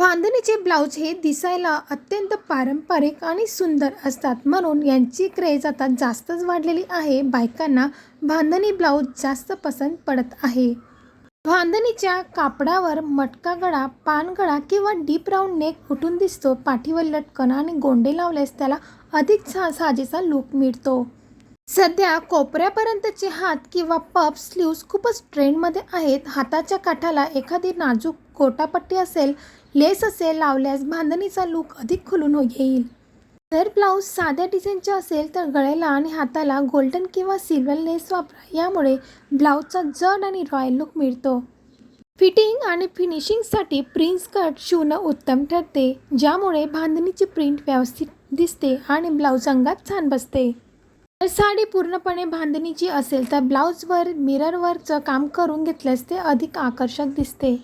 बांधणीचे blouse हे दिसायला अत्यंत पारंपरिक आणि सुंदर असतात. म्हणून यांची क्रेज आता जास्तच वाढलेली आहे. बायकांना बांधणी ब्लाऊज जास्त पसंत पडत आहे. बांधणीच्या कापडावर मटका गळा पानगळा किंवा डीप राऊंड नेक उठून दिसतो. पाठीवर लटकन आणि गोंडे लावल्यास त्याला अधिक छान साजेचा लूक मिळतो. सध्या कोपऱ्यापर्यंतचे हात किंवा पप स्लीव्ज खूपच ट्रेंडमध्ये आहेत. हाताच्या काठाला एखादी नाजूक गोटापट्टी असेल लेस असेल लावल्यास बांधणीचा लूक अधिक खुलून हो- येईल. जर ब्लाऊज साध्या डिझाईनचे असेल तर गळ्याला आणि हाताला गोल्डन किंवा सिल्वर लेस वापरा. यामुळे ब्लाऊजचा जड आणि रॉयल लुक मिळतो. फिटिंग आणि फिनिशिंगसाठी प्रिन्स कट शिवणं उत्तम ठरते ज्यामुळे बांधणीची प्रिंट व्यवस्थित दिसते आणि ब्लाऊज अंगात छान बसते. जर साडी पूर्णपणे बांधणीची असेल तर ब्लाऊजवर मिररवरचं काम करून घेतल्यास ते अधिक आकर्षक दिसते.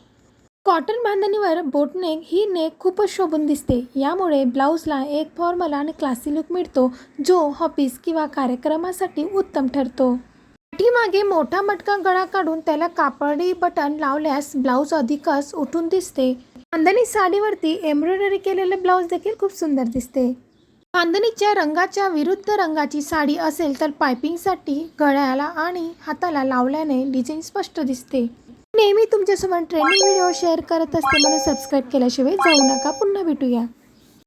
कॉटन बांधणीवर बोटनेक ही नेक खूपच शोभून दिसते. यामुळे ब्लाऊजला एक फॉर्मल आणि क्लासी लुक मिळतो जो ऑफिस किंवा कार्यक्रमासाठी उत्तम ठरतो. पाठीमागे मोठा मटका गळा काढून त्याला कापडी बटन लावल्यास ब्लाऊज अधिकच उठून दिसते. बांधणी साडीवरती एम्ब्रॉयडरी केलेले ब्लाऊज देखील खूप सुंदर दिसते. बांधणीच्या रंगाच्या विरुद्ध रंगाची साडी असेल तर पायपिंगसाठी गळ्याला आणि हाताला लावल्याने डिझाईन स्पष्ट दिसते. नेहमी तुमच्यासोबत ट्रेनिंग व्हिडिओ शेअर करत असते म्हणून सबस्क्राईब केल्याशिवाय जाऊ नका. पुन्हा भेटूया.